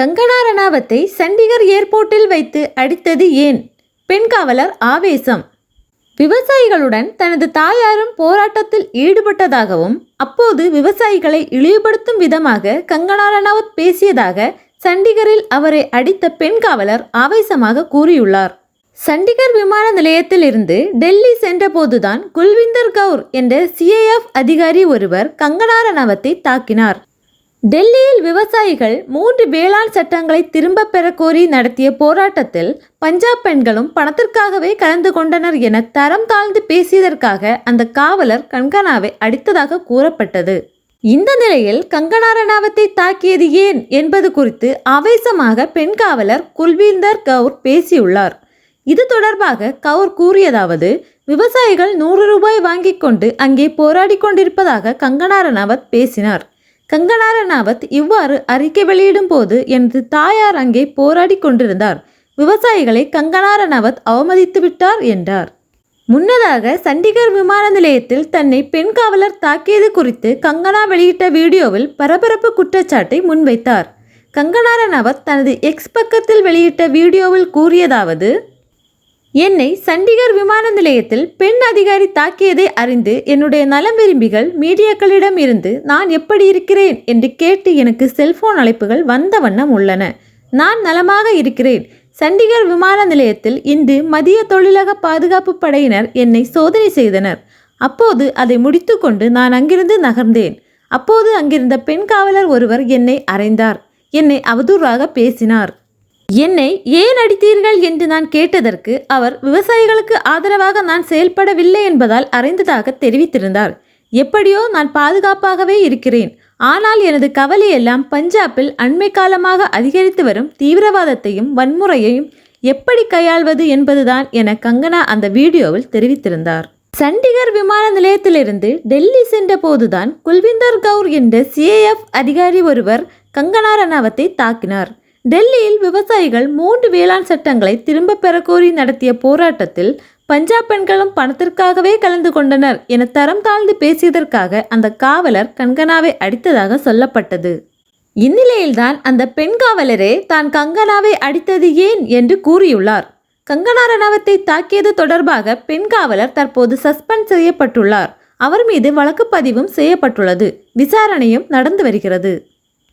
கங்கனா ரணாவத்தை சண்டிகர் ஏர்போர்ட்டில் வைத்து அடித்தது ஏன்? பெண் காவலர் ஆவேசம். விவசாயிகளுடன் தனது தாயாரும் போராட்டத்தில் ஈடுபட்டதாகவும் அப்போது விவசாயிகளை இழிவுபடுத்தும் விதமாக கங்கனா ரணாவத் பேசியதாக சண்டிகரில் அவரை அடித்த பெண் காவலர் ஆவேசமாக கூறியுள்ளார். சண்டிகர் விமான நிலையத்தில் இருந்து டெல்லி சென்றபோதுதான் குல்விந்தர் கவுர் என்ற சிஏஎஃப் அதிகாரி ஒருவர் கங்கனா ரணாவத்தை தாக்கினார். டெல்லியில் விவசாயிகள் மூன்று வேளாண் சட்டங்களை திரும்பப் பெற கோரி நடத்திய போராட்டத்தில் பஞ்சாப் பெண்களும் பணத்திற்காகவே கலந்து கொண்டனர் என தரம் தாழ்ந்து பேசியதற்காக அந்த காவலர் கங்கனாவை அடித்ததாக கூறப்பட்டது. இந்த நிலையில் கங்கனா ரணாவத்தை தாக்கியது ஏன் என்பது குறித்து ஆவேசமாக பெண் காவலர் குல்வீந்தர் கவுர் பேசியுள்ளார். இது தொடர்பாக கவுர் கூறியதாவது விவசாயிகள் நூறு ரூபாய் வாங்கிக் கொண்டு அங்கே போராடி கொண்டிருப்பதாக கங்கனா ரணாவத் பேசினார். கங்கனா ரணாவத் இவ்வாறு அறிக்கை வெளியிடும் போது எனது தாயார் அங்கே போராடி கொண்டிருந்தார். விவசாயிகளை கங்கனா ரணாவத் அவமதித்து விட்டார் என்றார். முன்னதாக சண்டிகர் விமான நிலையத்தில் தன்னை பெண் காவலர் தாக்கியது குறித்து கங்கனா வெளியிட்ட வீடியோவில் பரபரப்பு குற்றச்சாட்டை முன்வைத்தார். கங்கனா ரணாவத் தனது எக்ஸ் பக்கத்தில் வெளியிட்ட வீடியோவில் கூறியதாவது என்னை சண்டிகர் விமான நிலையத்தில் பெண் அதிகாரி தாக்கியதை அறிந்து என்னுடைய நலம் விரும்பிகள் மீடியாக்களிடம் இருந்து நான் எப்படி இருக்கிறேன் என்று கேட்டு எனக்கு செல்போன் அழைப்புகள் வந்த வண்ணம் உள்ளன. நான் நலமாக இருக்கிறேன். சண்டிகர் விமான நிலையத்தில் இன்று மதிய தொழிலக பாதுகாப்பு படையினர் என்னை சோதனை செய்தனர். அப்போது அதை முடித்துக்கொண்டு நான் அங்கிருந்து நகர்ந்தேன். அப்போது அங்கிருந்த பெண் காவலர் ஒருவர் என்னை அறைந்தார். என்னை அவதூறாக பேசினார். என்னை ஏன் அடித்தீர்கள் என்று நான் கேட்டதற்கு அவர் விவசாயிகளுக்கு ஆதரவாக நான் செயல்படவில்லை என்பதால் அறைந்ததாக தெரிவித்திருந்தார். எப்படியோ நான் பாதுகாப்பாகவே இருக்கிறேன். ஆனால் எனது கவலையெல்லாம் பஞ்சாபில் அண்மை காலமாக அதிகரித்து வரும் தீவிரவாதத்தையும் வன்முறையையும் எப்படி கையாள்வது என்பதுதான் என கங்கனா அந்த வீடியோவில் தெரிவித்திருந்தார். சண்டிகர் விமான நிலையத்திலிருந்து டெல்லி சென்ற போதுதான் குல்விந்தர் கவுர் என்ற சிஏஎஃப் அதிகாரி ஒருவர் கங்கனா ரணாவத்தை தாக்கினார். டெல்லியில் விவசாயிகள் மூன்று வேளாண் சட்டங்களை திரும்பப் பெறக்கோரி நடத்திய போராட்டத்தில் பஞ்சாப் பெண்களும் பணத்திற்காகவே கலந்து கொண்டனர் என தரம் தாழ்ந்து பேசியதற்காக அந்த காவலர் கங்கனாவை அடித்ததாக சொல்லப்பட்டது. இந்நிலையில்தான் அந்த பெண் காவலரே தான் கங்கனாவை அடித்தது ஏன் என்று கூறியுள்ளார். கங்கனா ரணாவத்தை தாக்கியது தொடர்பாக பெண் காவலர் தற்போது சஸ்பெண்ட் செய்யப்பட்டுள்ளார். அவர் மீது வழக்கு பதிவும் செய்யப்பட்டுள்ளது. விசாரணையும் நடந்து வருகிறது.